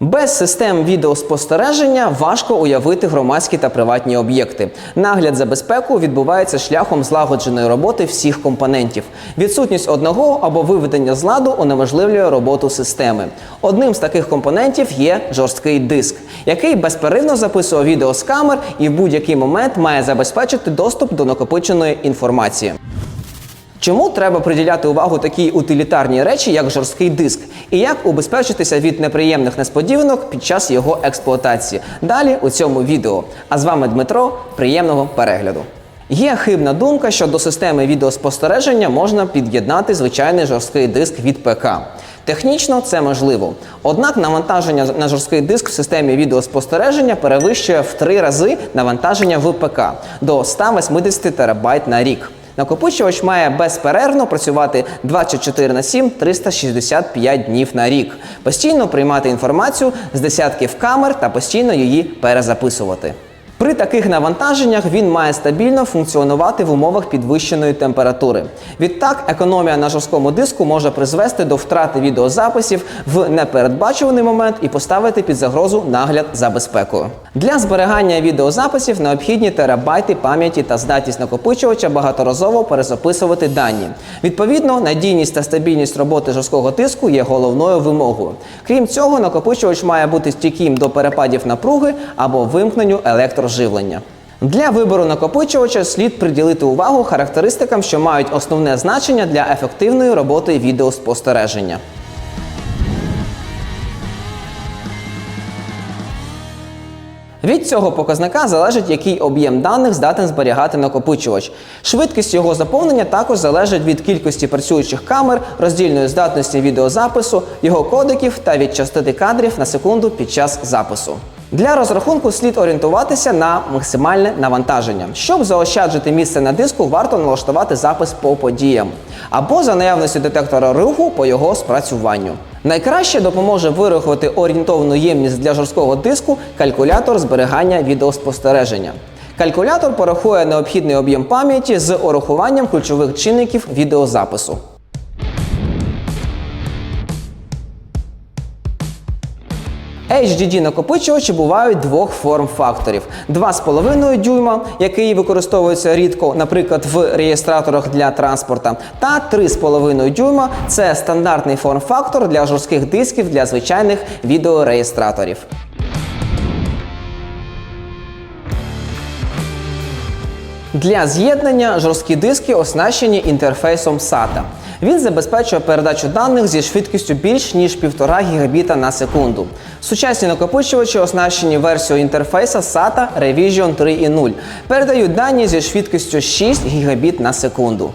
Без систем відеоспостереження важко уявити громадські та приватні об'єкти. Нагляд за безпеку відбувається шляхом злагодженої роботи всіх компонентів. Відсутність одного або виведення з ладу унеможливлює роботу системи. Одним з таких компонентів є жорсткий диск, який безперервно записує відео з камер і в будь-який момент має забезпечити доступ до накопиченої інформації. Чому треба приділяти увагу такій утилітарній речі, як жорсткий диск, і як убезпечитися від неприємних несподіванок під час його експлуатації? Далі у цьому відео. А з вами Дмитро. Приємного перегляду. Є хибна думка, що до системи відеоспостереження можна під'єднати звичайний жорсткий диск від ПК. Технічно це можливо. Однак навантаження на жорсткий диск в системі відеоспостереження перевищує в три рази навантаження в ПК до 180 терабайт на рік. Накопичувач має безперервно працювати 24 на 7, 365 днів на рік, постійно приймати інформацію з десятків камер та постійно її перезаписувати. При таких навантаженнях він має стабільно функціонувати в умовах підвищеної температури. Відтак, економія на жорсткому диску може призвести до втрати відеозаписів в непередбачуваний момент і поставити під загрозу нагляд за безпекою. Для зберігання відеозаписів необхідні терабайти пам'яті та здатність накопичувача багаторазово перезаписувати дані. Відповідно, надійність та стабільність роботи жорсткого диску є головною вимогою. Крім цього, накопичувач має бути стійким до перепадів напруги або вимкненню електроживлення. Для вибору накопичувача слід приділити увагу характеристикам, що мають основне значення для ефективної роботи відеоспостереження. Від цього показника залежить, який об'єм даних здатен зберігати накопичувач. Швидкість його заповнення також залежить від кількості працюючих камер, роздільної здатності відеозапису, його кодеків та від частоти кадрів на секунду під час запису. Для розрахунку слід орієнтуватися на максимальне навантаження. Щоб заощаджити місце на диску, варто налаштувати запис по подіям або за наявності детектора руху по його спрацюванню. Найкраще допоможе вирахувати орієнтовну ємність для жорсткого диску калькулятор зберігання відеоспостереження. Калькулятор порахує необхідний об'єм пам'яті з урахуванням ключових чинників відеозапису. HDD накопичувачі бувають двох форм-факторів: 2,5 дюйма, який використовується рідко, наприклад, в реєстраторах для транспорта, та 3,5 дюйма це стандартний форм-фактор для жорстких дисків для звичайних відеореєстраторів. Для з'єднання жорсткі диски оснащені інтерфейсом SATA. Він забезпечує передачу даних зі швидкістю більш ніж 1,5 гігабіта на секунду. Сучасні накопичувачі, оснащені версією інтерфейса SATA Revision 3.0, передають дані зі швидкістю 6 гігабіт на секунду.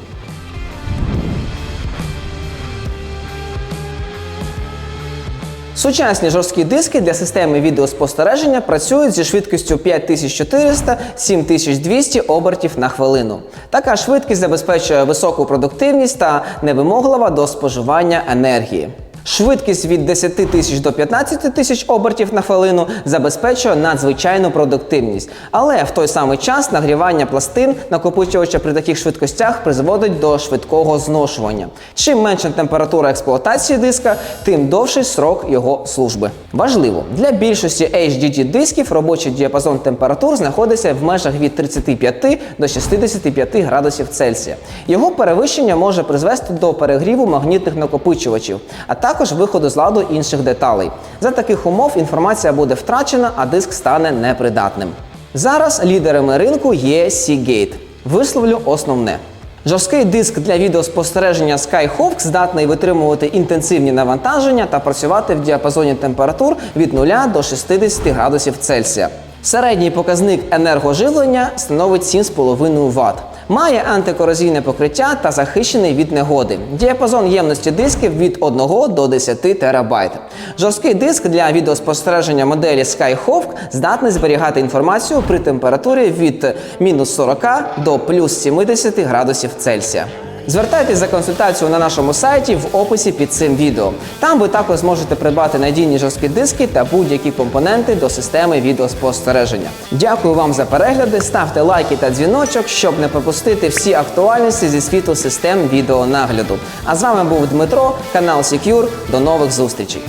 Сучасні жорсткі диски для системи відеоспостереження працюють зі швидкістю 5400-7200 обертів на хвилину. Така швидкість забезпечує високу продуктивність та невимоглива до споживання енергії. Швидкість від 10 тисяч до 15 тисяч обертів на хвилину забезпечує надзвичайну продуктивність, але в той самий час нагрівання пластин накопичувача при таких швидкостях призводить до швидкого зношування. Чим менша температура експлуатації диска, тим довший срок його служби. Важливо, для більшості HDD дисків робочий діапазон температур знаходиться в межах від 35 до 65 градусів Цельсія. Його перевищення може призвести до перегріву магнітних накопичувачів, а також виходу з ладу інших деталей. За таких умов інформація буде втрачена, а диск стане непридатним. Зараз лідерами ринку є Seagate. Висловлю основне. Жорсткий диск для відеоспостереження Skyhawk здатний витримувати інтенсивні навантаження та працювати в діапазоні температур від 0 до 60 градусів Цельсія. Середній показник енергоживлення становить 7,5 Вт. Має антикорозійне покриття та захищений від негоди. Діапазон ємності дисків від 1 до 10 терабайт. Жорсткий диск для відеоспостереження моделі Skyhawk здатний зберігати інформацію при температурі від мінус 40 до плюс 70 градусів Цельсія. Звертайтесь за консультацією на нашому сайті в описі під цим відео. Там ви також зможете придбати надійні жорсткі диски та будь-які компоненти до системи відеоспостереження. Дякую вам за перегляди, ставте лайки та дзвіночок, щоб не пропустити всі актуальності зі світу систем відеонагляду. А з вами був Дмитро, канал Secure. До нових зустрічей.